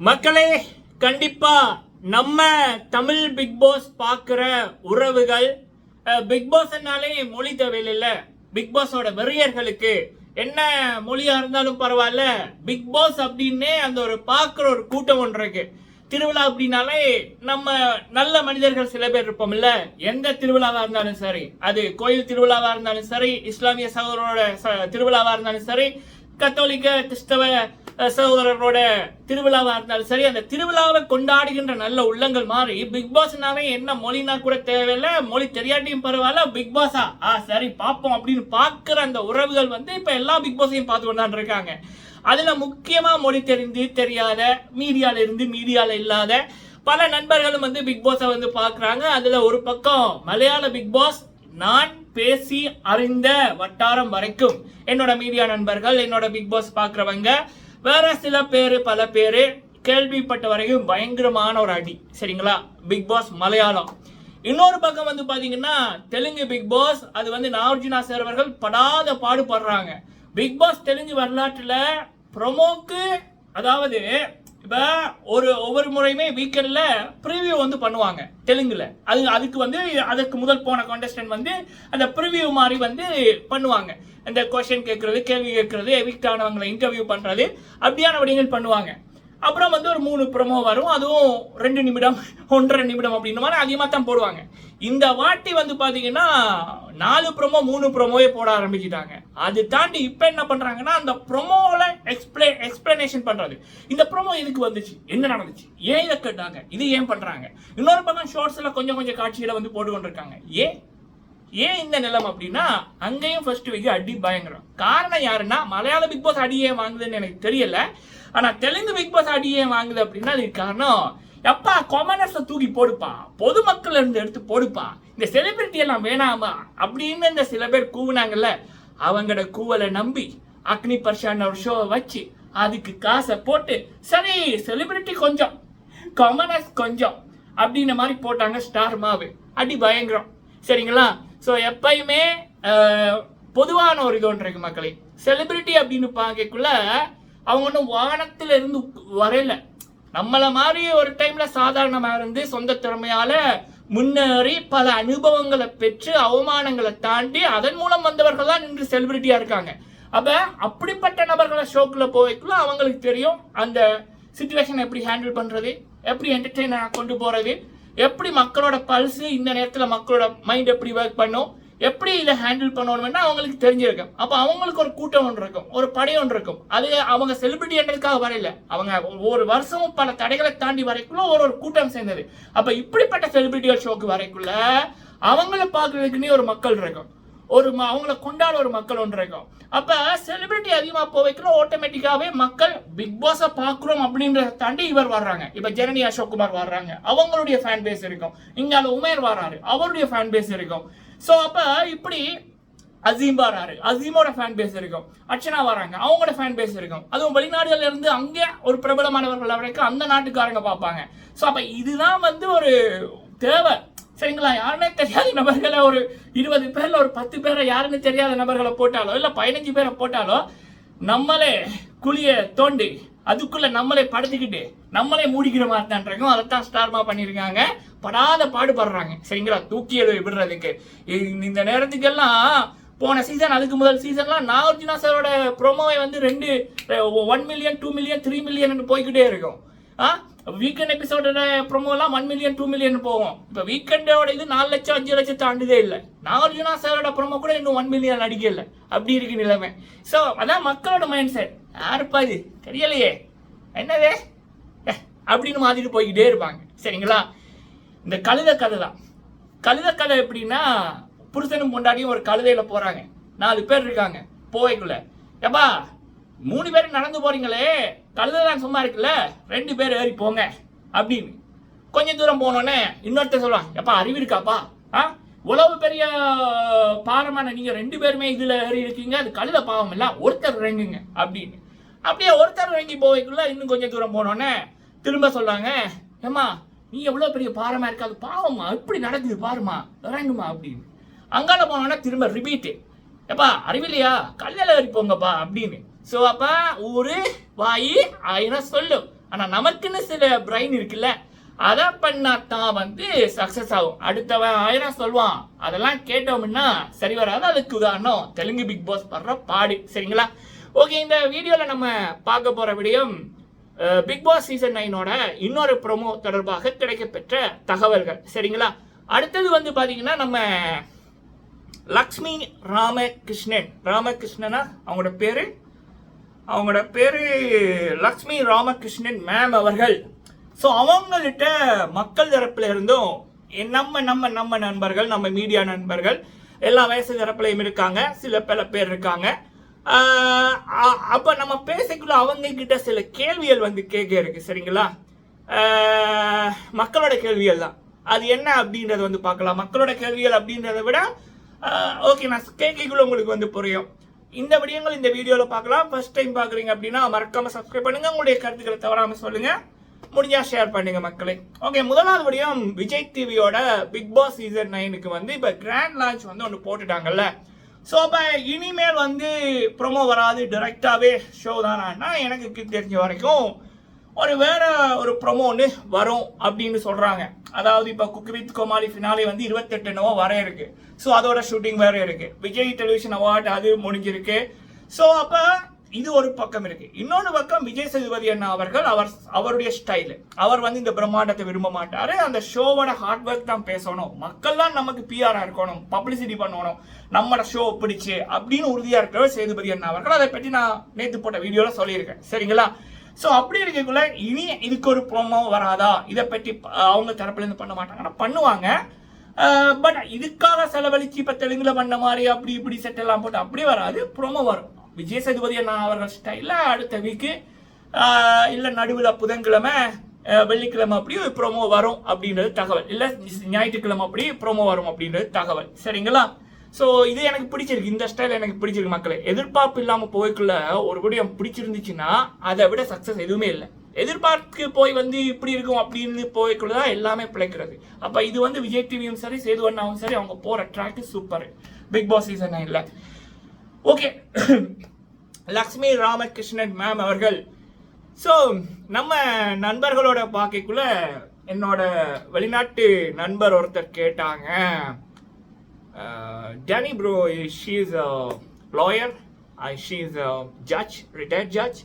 மக்களே கண்டிப்பா நம்ம தமிழ் பிக் பாஸ் பார்க்குற உறவுகள் பிக் பாஸ்னாலே மொழி தேவையில்ல. பிக் பாஸோட வெறியர்களுக்கு என்ன மொழியா இருந்தாலும் பரவாயில்ல. பிக் பாஸ் அப்படின்னே அந்த ஒரு பார்க்குற ஒரு கூட்டம் ஒன்று இருக்கு. திருவிழா அப்படின்னாலே நம்ம நல்ல மனிதர்கள் சில பேர் இருப்போம்ல. எந்த திருவிழாவா இருந்தாலும் சரி அது கோயில் திருவிழாவா இருந்தாலும் சரி இஸ்லாமிய சகோதரோட ச- திருவிழாவா இருந்தாலும் சரி கத்தோலிக்க கிறிஸ்தவ அஹ், சகோதரரோட திருவிழாவாக இருந்தாலும் சரி அந்த திருவிழாவை கொண்டாடுகின்ற நல்ல உள்ளங்கள் மாறி பிக் பாஸ்னாவே என்ன மொழினா கூட தேவையில்ல மொழி தெரியாட்டியும் பரவாயில்ல பிக் பாஸா ஆ? சரி பார்ப்போம் அப்படின்னு பார்க்குற அந்த உறவுகள் வந்து இப்போ எல்லா பிக் பாஸையும் பார்த்து கொண்டாண்டு இருக்காங்க. அதில் முக்கியமாக மொழி தெரிந்து தெரியாத மீடியாவில் இருந்து மீடியாவில் இல்லாத பல நண்பர்களும் வந்து பிக் பாஸை வந்து பார்க்குறாங்க. அதில் ஒரு பக்கம் மலையாள பிக் பாஸ் நான் பேசி அறிந்த வட்டாரம் வரைக்கும் என்னோட மீடியா நண்பர்கள் என்னோட பிக் பாஸ் பார்க்குறவங்க வேற சில பேர் பல பேர் கேள்விப்பட்ட வரைக்கும் பயங்கரமான ஒரு அடி. சரிங்களா? Bigg Boss Malayalam. இன்னொரு பக்கம் வந்து பார்த்தீங்கன்னா தெலுங்கு பிக் பாஸ் அது வந்து நாகார்ஜுனா சார் அவர்கள் படாத பாடுபடுறாங்க. பிக் பாஸ் தெலுங்கு வரலாற்றில் ப்ரொமோக்கு அதாவது இப்போ ஒரு ஒவ்வொரு முறையுமே வீக்கெண்டில் ப்ரிவியூ வந்து பண்ணுவாங்க தெலுங்குல. அது அதுக்கு வந்து அதுக்கு முதல் போன கான்டெஸ்டன்ட் வந்து அந்த ப்ரிவியூ மாதிரி வந்து பண்ணுவாங்க. இந்த கொஷின் கேட்குறது கேள்வி கேட்குறது எவிக்ட் ஆனவங்களை இன்டர்வியூ பண்ணுறது அப்படியான விடயங்கள் பண்ணுவாங்க. அப்புறம் வந்து ஒரு மூணு ப்ரோமோ வரும். அதுவும் ரெண்டு நிமிடம் ஒன்றரை நிமிடம் அப்படின்னு மாதிரி அதிகமாக தான் போடுவாங்க. இந்த வாட்டி வந்து பார்த்தீங்கன்னா நாலு ப்ரோமோ மூணு ப்ரொமோவே போட ஆரம்பிச்சிட்டாங்க. அது தாண்டி இப்போ என்ன பண்ணுறாங்கன்னா அந்த ப்ரோமோவில் எக்ஸ்பிளே எக்ஸ்பிளனேஷன் பண்ணுறது இந்த ப்ரோமோ எதுக்கு வந்துச்சு? என்ன நடந்துச்சு? ஏன் இதை கேட்டாங்க? இது ஏன் பண்ணுறாங்க இன்னொரு பக்கம் ஷார்ட்ஸில் கொஞ்சம் கொஞ்சம் காட்சிகளை வந்து போட்டு கொண்டிருக்காங்க. ஏன் ஏன் இந்த நிலம் அப்படின்னா அங்கேயும் ஃபர்ஸ்ட் வீக் அடி பயங்கரம். காரணம் யாருன்னா மலையாள பிக் பாஸ் அடியே வாங்குதுன்னு எனக்கு தெரியல. ஆனால் தெலுங்கு பிக் பாஸ் அடியே வாங்குது அப்படின்னா அதுக்கு காரணம் எப்பா கொமனர்ஸை தூக்கி போடுப்பா? பொதுமக்கள் இருந்து எடுத்து போடுப்பா? இந்த செலிபிரிட்டி எல்லாம் வேணாமா? அப்படின்னு இந்த சில பேர் கூவுனாங்கல்ல அவங்களோட கூவலை நம்பி அக்னி பர்ஷான ஒரு ஷோவை வச்சு அதுக்கு காசை போட்டு சரி செலிபிரிட்டி கொஞ்சம் கொமனஸ் கொஞ்சம் அப்படின்ன மாதிரி போட்டாங்க ஸ்டார் மாவு. அடி பயங்கரம். சரிங்களா? ஸோ எப்பயுமே பொதுவான ஒரு இது ஒன்று இருக்கு மக்களே. செலிபிரிட்டி அப்படின்னு பார்க்கக்குள்ள அவங்க ஒன்றும் வானத்துல இருந்து வரையில. நம்மளை மாதிரி ஒரு டைம்ல சாதாரணமாக இருந்து சொந்த திறமையால முன்னேறி பல அனுபவங்களை பெற்று அவமானங்களை தாண்டி அதன் மூலம் வந்தவர்கள் தான் இன்று செலிபிரிட்டியா இருக்காங்க. அப்ப அப்படிப்பட்ட நபர்களை ஷோக்குள்ள போய்க்குள்ள அவங்களுக்கு தெரியும் அந்த சுச்சுவேஷன் எப்படி ஹேண்டில் பண்றது எப்படி என்டர்டெயின் கொண்டு போறது எப்படி மக்களோட பல்ஸ் இந்த நேரத்தில் மக்களோட மைண்ட் எப்படி ஒர்க் பண்ணும் எப்படி இதை ஹேண்டில் பண்ணணும்னா அவங்களுக்கு தெரிஞ்சிருக்கும். அப்போ அவங்களுக்கு ஒரு கூட்டம் ஒன்று இருக்கும் ஒரு படை ஒன்று இருக்கும். அது அவங்க செலிபிரிட்டின்றதுக்காக வரையில அவங்க ஒரு வருஷமும் பல தடைகளை தாண்டி வரைக்குள்ள ஒரு ஒரு கூட்டம் சேர்ந்தது. அப்போ இப்படிப்பட்ட செலிபிரிட்டிகள் ஷோக்கு வரைக்குள்ள அவங்கள பார்க்கறதுக்குன்னே ஒரு மக்கள் இருக்கும். ஒரு ம- அவங்கள கொண்டாட ஒரு மக்கள் ஒன்று இருக்கும். அப்போ செலிபிரிட்டி அதிகமாக போவைக்குள்ள ஆட்டோமேட்டிக்காகவே மக்கள் பிக் பாஸை பார்க்குறோம் அப்படின்றத தாண்டி இவர் வர்றாங்க. இப்போ ஜெனனி அசோக்குமார் வர்றாங்க. அவங்களுடைய ஃபேன் பேஸ் இருக்கும். இங்கால உமேர் வர்றாரு. அவருடைய ஃபேன் பேஸ் இருக்கும். ஸோ அப்போ இப்படி அசீம் வராரு அசீமோட ஃபேன் பேஸ் இருக்கும். அர்ச்சனா வராங்க. அவங்களோட ஃபேன் பேஸ் இருக்கும். அதுவும் வெளிநாடுகள்ல இருந்து அங்கே ஒரு பிரபலமானவர்கள் வரைக்கும் அந்த நாட்டுக்காரங்க பார்ப்பாங்க. ஸோ அப்போ இதுதான் வந்து ஒரு தேவை. சரிங்களா? யாருன்னே தெரியாத நபர்களை ஒரு இருபது பேர்ல ஒரு பத்து பேரை யாருன்னு தெரியாத நபர்களை போட்டாலோ இல்லை பதினஞ்சு பேரை போட்டாலோ நம்மளே குழியை தோண்டி அதுக்குள்ள நம்மளே படுத்துக்கிட்டு நம்மளே மூடிக்கிற மாதிரி தான் இருக்கும் அதைத்தான் ஸ்டார்மா பண்ணியிருக்காங்க. படாத பாடுபடுறாங்க. சரிங்களா? தூக்கி எழுவ விடுறதுக்கு. இந்த நேரத்துக்கெல்லாம் போன சீசன் அதுக்கு முதல் சீசன்லாம் நாகார்ஜுனா சாரோட ப்ரோமோவை வந்து ரெண்டு one million two million three million போய்கிட்டே இருக்கும். ஆ? வீக்கெண்ட் எபிசோடோட ப்ரோமோலாம் ஒன் மில்லியன் டூ மில்லியன் போகும். இப்போ வீக்கெண்டோட இது நாலு லட்சம் அஞ்சு லட்சம் தாண்டுதே இல்லை. நாகார்ஜுனா சாரோட ப்ரொமோ கூட இன்னும் ஒன் மில்லியன் அடிக்கல அப்படி இருக்கு நிலைமை. ஸோ அதான் மக்களோட மைண்ட் செட் யாருப்பா இது? தெரியலையே. என்னவே அப்படின்னு மாதிரிட்டு போய்கிட்டே இருப்பாங்க. சரிங்களா? இந்த கழுத கதை தான். கழுத கதை எப்படின்னா புருஷனும் பொண்டாட்டியும் ஒரு கழுதையில போறாங்க. நாலு பேர் இருக்காங்க. போவைக்குள்ள எப்பா மூணு பேர் நடந்து போறீங்களே. கழுதை சும்மா இருக்குல்ல? ரெண்டு பேர் ஏறி போங்க அப்படின்னு. கொஞ்சம் தூரம் போனோடனே இன்னொருத்தர் சொல்லுவான் எப்பா அறிவு இருக்காப்பா? ஆ? உழவு பெரிய பாரமான நீங்கள் ரெண்டு பேருமே இதில் ஏறி இருக்கீங்க அது கழுத பாவம் இல்லை ஒருத்தர் இறங்குங்க அப்படின்னு. அப்படியே ஒருத்தர் இறங்கி போவைக்குள்ள இன்னும் கொஞ்சம் தூரம் போனோடனே திரும்ப சொல்றாங்க ஏம்மா நீ எவ்வளோ பெரிய பாரமாக இருக்கு? அது பாவமா? இப்படி நடக்குது பாருமா இறங்குமா அப்படின்னு. அங்கால போனோன்னே திரும்ப ரிபீட்டு எப்பா அறிவில்லையா? கல்லில் ஏறி போங்கப்பா அப்படின்னு. ஸோ அப்போ ஒரு வாய் ஆயிரம் சொல்லும். ஆனால் நமக்குன்னு சில பிரைன் இருக்குல்ல அதை பண்ணாதான் வந்து சக்ஸஸ் ஆகும். அடுத்தவன் ஆயிரம் சொல்லுவான். அதெல்லாம் கேட்டோம்னா சரி வராது. அதுக்கு உதாரணம் தெலுங்கு பிக் பாஸ் படுற பாடு. சரிங்களா? ஓகே இந்த வீடியோவில் நம்ம பார்க்க போகிற விடயம் பிக் பாஸ் சீசன் நைனோட இன்னொரு ப்ரோமோ தொடர்பாக கிடைக்கப்பெற்ற தகவல்கள். சரிங்களா? அடுத்தது வந்து பார்த்தீங்கன்னா நம்ம லக்ஷ்மி ராமகிருஷ்ணன். ராமகிருஷ்ணனா? அவங்களோட பேர் அவங்களோட பேரு லக்ஷ்மி ராமகிருஷ்ணன் மேம் அவர்கள். ஸோ அவங்கள்ட்ட மக்கள் தரப்பில் இருந்தும் நம்ம நம்ம நம்ம நண்பர்கள் நம்ம மீடியா நண்பர்கள் எல்லா வயசு தரப்புலையும் இருக்காங்க. சில பல பேர் இருக்காங்க. அப்போ நம்ம பேசிக்குள்ள அவங்க கிட்ட சில கேள்விகள் வந்து கேட்க இருக்கு சரிங்களா? மக்களோட கேள்விகள் தான். அது என்ன அப்படின்றத வந்து பார்க்கலாம். மக்களோட கேள்விகள் அப்படின்றத விட ஓகே நான் கேட்கக்குள்ள உங்களுக்கு வந்து புரியும். இந்த விடயங்கள் இந்த வீடியோவில் பார்க்கலாம். ஃபர்ஸ்ட் டைம் பார்க்குறீங்க அப்படின்னா மறக்காம சப்ஸ்கிரைப் பண்ணுங்க. உங்களுடைய கருத்துக்களை தவறாமல் சொல்லுங்க. முடிஞ்சா ஷேர் பண்ணுங்க மக்களே. ஓகே முதலாவது விடயம் விஜய் டிவியோட பிக் பாஸ் சீசன் நைனுக்கு வந்து இப்போ கிராண்ட் லான்ச் வந்து ஒன்று போட்டுட்டாங்கல்ல. ஸோ அப்போ இனிமேல் வந்து ப்ரோமோ வராது. டைரெக்டாகவே ஷோ தானா எனக்கு தெரிஞ்ச வரைக்கும் ஒரு வேற ஒரு ப்ரொமோ ஒன்று வரும் அப்படின்னு சொல்கிறாங்க அதாவது இப்போ குக் வித் கோமாளி ஃபினாலே வந்து இருபத்தெட்டு நோவோ வர இருக்கு. ஸோ அதோட ஷூட்டிங் வேற இருக்கு. விஜய் டெலிவிஷன் அவார்ட் அது முடிஞ்சிருக்கு. ஸோ அப்போ இது ஒரு பக்கம் இருக்கு. இன்னொன்று பக்கம் விஜய் சேதுபதி அண்ணா அவர்கள் அவர் அவருடைய ஸ்டைலு அவர் வந்து இந்த பிரம்மாண்டத்தை விரும்ப மாட்டாரு. அந்த ஷோவோட ஹார்ட் ஒர்க் தான் பேசணும். மக்கள்லாம் நமக்கு பிஆராக இருக்கணும். பப்ளிசிட்டி பண்ணணும். நம்மளோட ஷோ பிடிச்சு அப்படின்னு உறுதியாக இருக்கிறவர் சேதுபதி அண்ணா அவர்கள். அதை பற்றி நான் நேற்று போட்ட வீடியோவில் சொல்லியிருக்கேன். சரிங்களா? ஸோ அப்படி இருக்கக்குள்ள இனி இதுக்கு ஒரு ப்ரோமோ வராதா? இதை பற்றி அவங்க தரப்புலேருந்து பண்ண மாட்டாங்க. பண்ணுவாங்க. பட் இதுக்காக செலவழிச்சு இப்போ தெலுங்குல பண்ண மாதிரி அப்படி இப்படி செட்டெல்லாம் போட்டு அப்படி வராது. ப்ரோமோ வரும். விஜய் சேதுபதி அண்ணா அவர்கள் ஸ்டைலில் அடுத்த வீக்கு இல்லை நடுவில் புதன்கிழமை வெள்ளிக்கிழமை அப்படி ஒரு ப்ரோமோ வரும் அப்படின்றது தகவல். இல்லை ஞாயிற்றுக்கிழமை அப்படி ப்ரோமோ வரும் அப்படின்றது தகவல். சரிங்களா? ஸோ இது எனக்கு பிடிச்சிருக்கு. இந்த ஸ்டைல் எனக்கு பிடிச்சிருக்கு மக்களே. எதிர்பார்ப்பு இல்லாமல் போய்க்குள்ள ஒரு விடயம் பிடிச்சிருந்துச்சுன்னா அதை விட சக்ஸஸ் எதுவுமே இல்லை. எதிர்பார்த்து போய் வந்து இப்படி இருக்கும் அப்படின்னு போய்க்குள்ள தான் எல்லாமே பிழைக்கிறது. அப்போ இது வந்து விஜய் டிவியும் சரி சேது அண்ணாவும் சரி அவங்க போகிற track super Bigg Boss season இல்லை ஓகே லக்ஷ்மி ராமகிருஷ்ணன் மேம் அவர்கள். ஸோ நம்ம நண்பர்களோட பார்க்கக்குள்ள என்னோட வெளிநாட்டு நண்பர் ஒருத்தர் கேட்டாங்க. Danny bro she a lawyer lawyer she is a judge retired judge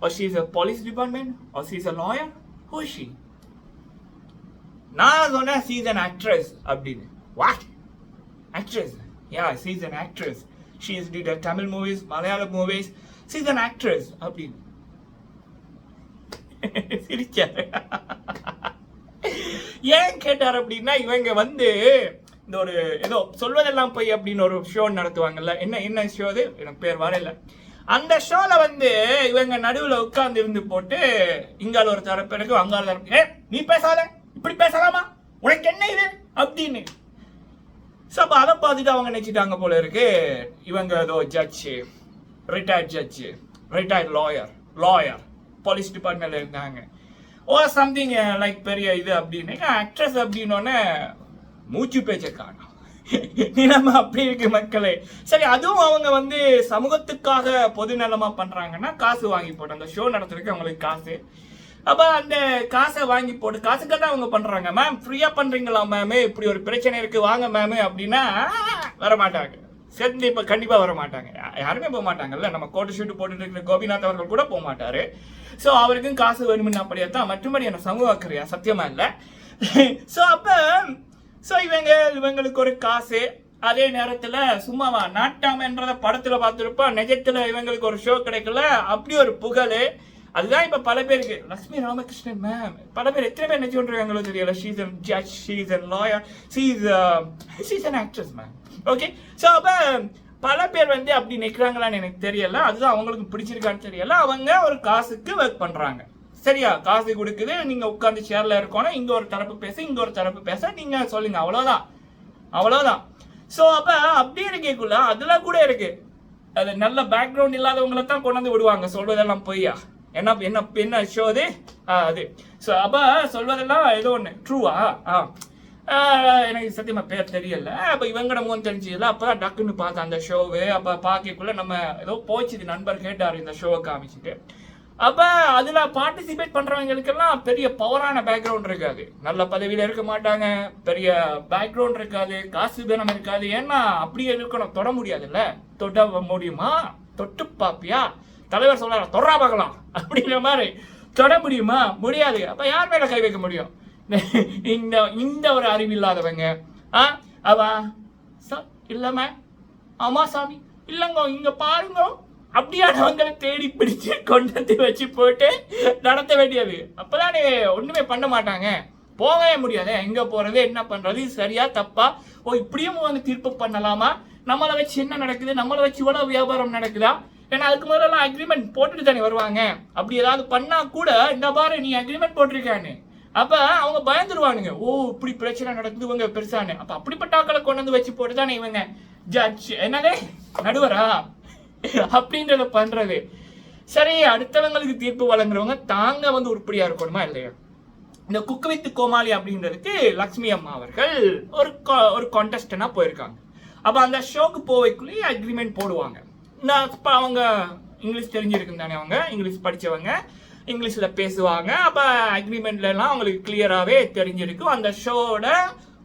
or she is a police department or shes a lawyer who is she நான் சொன்னேன் is an actress அப்படின்னு what actress yeah she is an actress she is did a Tamil movies Malayalam movies she an actress அப்படின்னு சிரிச்சாரு ஏன் கேட்டார் அப்படின்னா இவங்க வந்து இந்த ஒரு ஏதோ சொல்வதெல்லாம் போய் அப்படின்னு ஒரு ஷோ நடத்துவாங்கல்ல. என்ன என்ன ஷோ அது? எனக்கு பேர் வரல அந்த ஷோல வந்து இவங்க நடுவுல உட்கார்ந்து இருந்து போட்டு இங்கால ஒரு தரப்பிறகு அங்கால தரப்பு ஏ நீ பேசாத. இப்படி பேசலாமா? உனக்கு என்ன இது? அப்படின்னு. ஸோ அப்போ அதை பார்த்துட்டு அவங்க நினைச்சிட்டாங்க போல இருக்கு. இவங்க ஏதோ judge retired judge retired lawyer lawyer police டிபார்ட்மெண்ட்ல இருந்தாங்க. ஓ சம்திங் லைக் பெரிய இது அப்படின்னு. ஆக்ட்ரஸ் அப்படின்னோடனே மூச்சு பேச்சை காணும். நிலைமை அப்படி இருக்கு மக்களே. சரி அதுவும் அவங்க வந்து சமூகத்துக்காக பொது நலமா பண்றாங்கன்னா காசு வாங்கி போட்டு அந்த ஷோ நடத்துறதுக்கு அவங்களுக்கு காசு. அப்ப அந்த காசை வாங்கி போட்டு காசுக்கு தான் அவங்க பண்றாங்க. மேம் ஃப்ரீயா பண்றீங்களா மேம் இப்படி ஒரு பிரச்சனை இருக்கு வாங்க மேம் அப்படின்னா வர மாட்டாங்க சேர்ந்து இப்ப கண்டிப்பா வர மாட்டாங்க யாருமே போக மாட்டாங்கல்ல. நம்ம கோட்டை ஷூட் போட்டுட்டு இருக்கிற கோபிநாத் அவர்கள் கூட போக மாட்டாரு. சோ அவருக்கும் காசு வேணும்னு அப்படியே தான் மற்றபடி என்ன சமூக அக்கறையா சத்தியமா இல்லை. சோ அப்ப ஸோ இவங்க இவங்களுக்கு ஒரு காசு. அதே நேரத்தில் சும்மாவா நாட்டாமன்றத படத்தில் பார்த்துருப்பா நிஜத்தில் இவங்களுக்கு ஒரு ஷோ கிடைக்கல. அப்படி ஒரு புகழ். அதுதான் இப்போ பல பேருக்கு. லக்ஷ்மி ராமகிருஷ்ணன் மேம் பல பேர் எத்தனை பேர் நினச்சி கொண்டிருக்காங்களோ தெரியல. She's an judge she's an lawyer she's she's an actress ma'am okay so அப்போ பல பேர் வந்து அப்படி நிற்கிறாங்களான்னு எனக்கு தெரியல. அதுதான் அவங்களுக்கு பிடிச்சிருக்கான்னு தெரியல. அவங்க ஒரு காசுக்கு ஒர்க் பண்ணுறாங்க சரியா காசு கொடுக்குது நீங்க உட்காந்து சேர்ல இருக்கோம்னா இங்க ஒரு தரப்பு பேச இங்க ஒரு தரப்பு பேச நீங்க சொல்லுங்க அவ்வளவுதான். அவ்வளவுதான். சோ அப்ப அப்படி இருக்கக்குள்ள அதுல கூட இருக்கு. அது நல்ல பேக்ரவுண்ட் இல்லாதவங்கள தான் கொண்டு வந்து விடுவாங்க சொல்வதெல்லாம் பொய்யா. என்ன என்ன என்ன ஷோ அது? அது. ஸோ அப்ப சொல்வதெல்லாம் ஏதோ ஒன்று ட்ரூவா ஆ? எனக்கு சத்தியமா பேர் தெரியல. அப்ப இவங்கட முகம் தெரிஞ்சதுல அப்போ டக்குன்னு பார்த்தேன் அந்த ஷோவு அப்ப பார்க்கக்குள்ள நம்ம ஏதோ போச்சுது நண்பர் கேட்டார் இந்த ஷோவை காமிச்சிட்டு. அப்போ அதில் பார்ட்டிசிபேட் பண்ணுறவங்களுக்கெல்லாம் பெரிய பவரான பேக்ரவுண்ட் இருக்காது. நல்ல பதவியில் இருக்க மாட்டாங்க. பெரிய பேக்ரவுண்ட் இருக்காது. காசு தினம் இருக்காது. ஏன்னா அப்படியே இருக்கணும். தொட முடியாதுல்ல? தொட முடியுமா? தொட்டு பாப்பியா தலைவர் சொல்றாரு தொடரா பார்க்கலாம். அப்படிங்கிற மாதிரி தொட முடியுமா? முடியாது. அப்போ யார் மேலே கை வைக்க முடியும்? இந்த இந்த ஒரு அறிவு இல்லாதவங்க. ஆ? அவ சார் இல்லம்மா. ஆமா சாமி. இல்லைங்க இங்கே பாருங்க. அப்படியானவங்களை தேடி பிடிச்சு கொண்டு வச்சு போட்டு நடத்த வேண்டியது. அப்போதானே ஒண்ணுமே பண்ண மாட்டாங்க. போகவே முடியாது. எங்க போறது என்ன பண்றது சரியா தப்பா? ஓ இப்படியும் வந்து தீர்ப்பு பண்ணலாமா? நம்மளை வச்சு என்ன நடக்குது? நம்மளை வச்சு இவ்வளவு வியாபாரம் நடக்குதா? ஏன்னா அதுக்கு முதல்ல அக்ரிமெண்ட் போட்டுட்டு தானே வருவாங்க. அப்படி ஏதாவது பண்ணா கூட இந்த பாரு நீ அக்ரிமெண்ட் போட்டிருக்கான்னு. அப்ப அவங்க பயந்துருவானுங்க. ஓ இப்படி பிரச்சனை நடக்குது இவங்க பெருசான்னு. அப்ப அப்படிப்பட்ட ஆக்களை கொண்டு வந்து வச்சு போட்டு தானே இவங்க? ஜட்ஜ் என்னதே? நடுவரா? அப்படின்றத பண்றது. சரி அடுத்தவங்களுக்கு தீர்ப்பு வழங்குறவங்க தாங்க வந்து உருப்படியா இருக்கணுமா இல்லையா? இந்த குக் வித் கோமாளி அப்படின்றதுக்கு லக்ஷ்மி அம்மா அவர்கள் ஒரு ஒரு கான்டெஸ்டனா போயிருக்காங்க. அப்ப அந்த ஷோக்கு போவைக்குள்ளேயே அக்ரிமெண்ட் போடுவாங்க. நான் அவங்க இங்கிலீஷ் தெரிஞ்சிருக்கும் தானே அவங்க? இங்கிலீஷ் படிச்சவங்க. இங்கிலீஷ்ல பேசுவாங்க. அப்ப அக்ரிமெண்ட்லலாம் அவங்களுக்கு கிளியராகவே தெரிஞ்சிருக்கும். அந்த ஷோவோட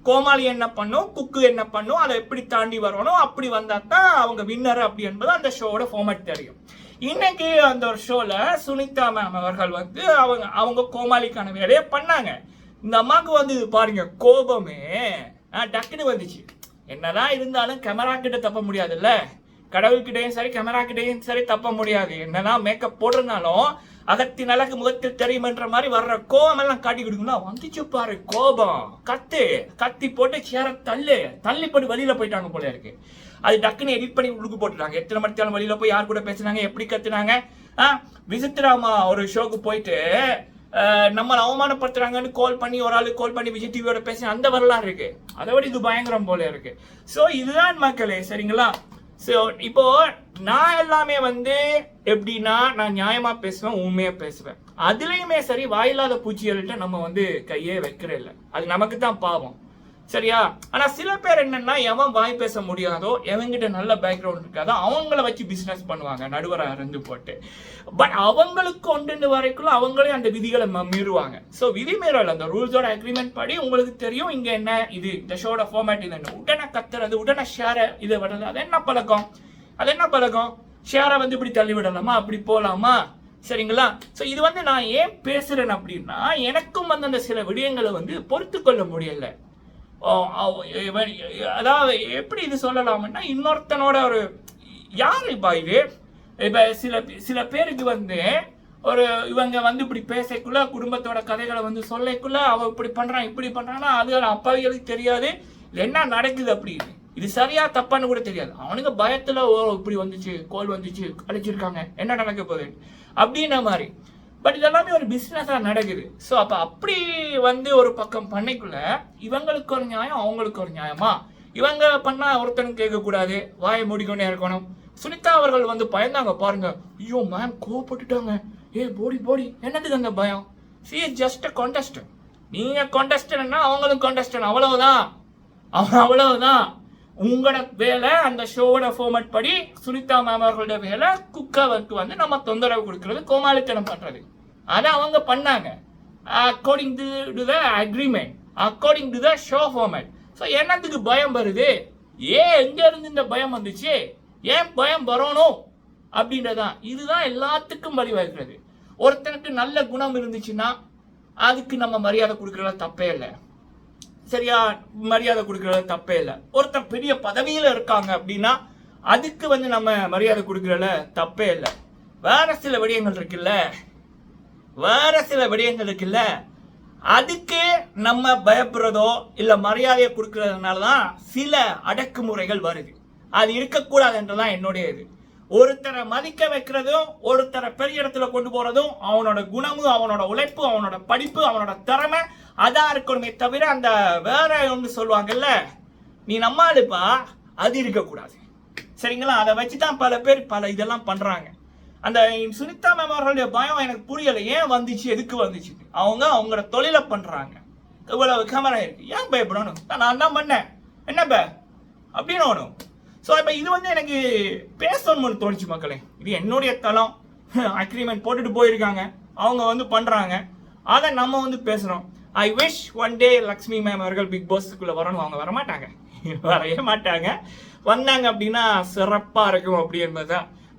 கோமாளி என்ன பண்ணும் குக்கு என்ன பண்ணும் அதை எப்படி தாண்டி வரணும் அப்படி வந்தா தான் அவங்க வின்னர் அப்படி என்பது அந்த ஷோவோட ஃபார்மேட் தெரியும். இன்னைக்கு அந்த ஒரு ஷோல சுனிதா மேம் அவர்கள் வந்து அவங்க அவங்க கோமாளிக்கான வேலையை பண்ணாங்க. இந்த அம்மாவுக்கு வந்து பாருங்க கோபமே ஆ, டக்குன்னு வந்துச்சு. என்னதான் இருந்தாலும் கேமரா கிட்ட தப்ப முடியாதுல்ல? கடவுள்கிட்டையும் சரி கேமராக்கிட்டையும் சரி தப்ப முடியாது. என்னன்னா மேக்கப் போட்டிருந்தாலும் அகத்தின் அழகு முகத்தில் தெரியுமன்ற மாதிரி வர்ற கோபம் எல்லாம் காட்டி கொடுக்கணும் வந்துச்சு பாரு கோபம். கத்து கத்தி போட்டு சேர தள்ளு தள்ளி. போட்டு வெளியில போயிட்டாங்க போல இருக்கு. அது டக்குன்னு எடிட் பண்ணி உள்ளுக்கு போட்டுட்டாங்க. எத்தனை மணித்தாலும் வெளியில போய் யார் கூட பேசுனாங்க எப்படி கத்துனாங்க? விசித்ராமா ஒரு ஷோக்கு போயிட்டு நம்மளை அவமானப்படுத்துறாங்கன்னு கால் பண்ணி ஒரு ஆளு கால் பண்ணி விஜய் டிவியோட பேசி அந்த வரலாறு இருக்கு. அதை விட இது பயங்கரம் போல இருக்கு. ஸோ இதுதான் மக்களே சரிங்களா? ஸோ இப்போ நான் எல்லாமே வந்து எப்படின்னா நான் நியாயமா பேசுவேன் உண்மையா பேசுவேன். அதுலயுமே சரி வாயில்லாத பூச்சிகள்கிட்ட நம்ம வந்து கையே வைக்கிறே இல்லை அது நமக்கு தான் பாவம். சரியா? ஆனா சில பேர் என்னன்னா எவன் வாய் பேச முடியாதோ எவங்கிட்ட நல்ல பேக்ரவுண்ட் இருக்காதோ அவங்கள வச்சு பிசினஸ் பண்ணுவாங்க நடுவரை இருந்து போட்டு. பட் அவங்களுக்கு கொண்டு வரைக்குள்ள அவங்களே அந்த விதிகளை ம- மீறுவாங்க. ஸோ விதி மீறல் அந்த ரூல்ஸோட அக்ரிமெண்ட் படி உங்களுக்கு தெரியும் இங்க என்ன இது? இந்த ஷோட ஃபார்மேட் இது என்ன? உடனே கத்துறது உடனே ஷேரை இதை விடுறது அது என்ன பழக்கம்? அது என்ன பழக்கம்? ஷேரை வந்து இப்படி தள்ளி விடலாமா? அப்படி போகலாமா சரிங்களா? ஸோ இது வந்து நான் ஏன் பேசுறேன் அப்படின்னா எனக்கும் வந்து அந்த சில விடயங்களை வந்து பொறுத்து கொள்ள முடியலை. அதாவது எப்படி இது சொல்லலாம்னா இன்னொருத்தனோட ஒரு யார் இப்போ இது? இப்போ சில சில பேருக்கு வந்து ஒரு இவங்க வந்து இப்படி பேசக்குள்ள குடும்பத்தோட கதைகளை வந்து சொல்லக்குள்ள அவன் இப்படி பண்ணுறான் இப்படி பண்ணுறான்னா அது அப்பாவிகளுக்கு தெரியாது. இது என்ன நடக்குது அப்படின்னு இது? சரியா தப்பான்னு கூட தெரியாது. அவனுங்க பயத்தில் ஓ இப்படி வந்துச்சு கோல் வந்துச்சு அழிச்சிருக்காங்க. என்ன நடக்க போகுது? அப்படின்ற மாதிரி. பட் இதெல்லாமே ஒரு பிஸ்னஸாக நடக்குது. ஸோ அப்போ அப்படி வந்து ஒரு பக்கம் பண்ணைக்குள்ள இவங்களுக்கு ஒரு நியாயம் அவங்களுக்கு ஒரு நியாயமா? இவங்க பண்ணால் ஒருத்தனும் கேட்கக்கூடாது. வாயை மூடிக்கொண்டே இருக்கணும். சுனிதா அவர்கள் வந்து பயந்தாங்க. பாருங்க. ஐயோ மேம் கோவப்பட்டுட்டாங்க. ஏ போடி போடி. என்னதுக்கு அந்த பயம்? சி ஜஸ்ட் அ நீங்கள் கான்டெஸ்டன்னா அவங்களும் கான்டெஸ்டன் அவ்வளவுதான். அவன் அவ்வளவுதான். உங்களோட வேலை அந்த ஷோவோட ஃபார்மட் படி சுனிதா மேம் அவர்களோட வேலை குக்காவுக்கு வந்து நம்ம தொந்தரவு கொடுக்கறது கோமாளித்தனம் பண்றது. அதை அவங்க பண்ணாங்க. According to to the agreement according to the show format so என்னத்துக்கு பயம் வருது? ஏன் எங்கேருந்து இந்த பயம் வந்துச்சு? ஏன் பயம் வரணும்? அப்படின்றதான் இதுதான் எல்லாத்துக்கும் வழிவகுக்கிறது ஒருத்தனுக்கு நல்ல குணம் இருந்துச்சுன்னா அதுக்கு நம்ம மரியாதை கொடுக்குறதுல தப்பே இல்லை. சரியா? மரியாதை கொடுக்குறதுல தப்பே இல்லை. ஒருத்தர் பெரிய பதவியில் இருக்காங்க அப்படின்னா அதுக்கு வந்து நம்ம மரியாதை கொடுக்குறதுல தப்பே இல்லை. வேற சில விடயங்கள் இருக்குல்ல? வேற சில விடயங்கள் இருக்குல்ல அதுக்கு நம்ம பயப்படுறதோ இல்லை மரியாதையை கொடுக்கறதுனால தான் சில அடக்குமுறைகள் வருது. அது இருக்கக்கூடாது தான் என்னுடைய இது. ஒருத்தரை மதிக்க வைக்கிறதும் ஒருத்தரை பெரிய இடத்துல கொண்டு போறதும் அவனோட குணமும் அவனோட உழைப்பு அவனோட படிப்பு அவனோட திறமை அதான் இருக்கணுமே தவிர அந்த வேற ஒன்று சொல்லுவாங்கல்ல நீ நம்மாளுப்பா அது இருக்கக்கூடாது. சரிங்களா? அதை வச்சு தான் பல பேர் பல இதெல்லாம் பண்ணுறாங்க அந்த சுனிதா மேம் அவர்களுடைய பயம் எனக்கு புரியலை. ஏன் வந்துச்சு? எதுக்கு வந்துச்சு? அவங்க அவங்களோட தொழிலை பண்ணுறாங்க இவ்வளவு கேமரா இருக்கு. ஏன் பயப்படணும் நான் தான் பண்ணேன். என்னப்ப அப்படின்னு ஒன்றும் ஸோ இப்போ இது வந்து எனக்கு பேசணும்னு தோணுச்சு மக்களே. இது என்னுடைய தளம். அக்ரிமெண்ட் போட்டுட்டு போயிருக்காங்க. அவங்க வந்து பண்ணுறாங்க அதை நம்ம வந்து பேசுகிறோம் I wish one day Lakshmi ma'am அவர்கள் பிக் பாஸுக்குள்ளே வரணும் அவங்க வரமாட்டாங்க. வரவே மாட்டாங்க. வந்தாங்க அப்படின்னா சிறப்பாக இருக்கும் அப்படி என்பதுதான்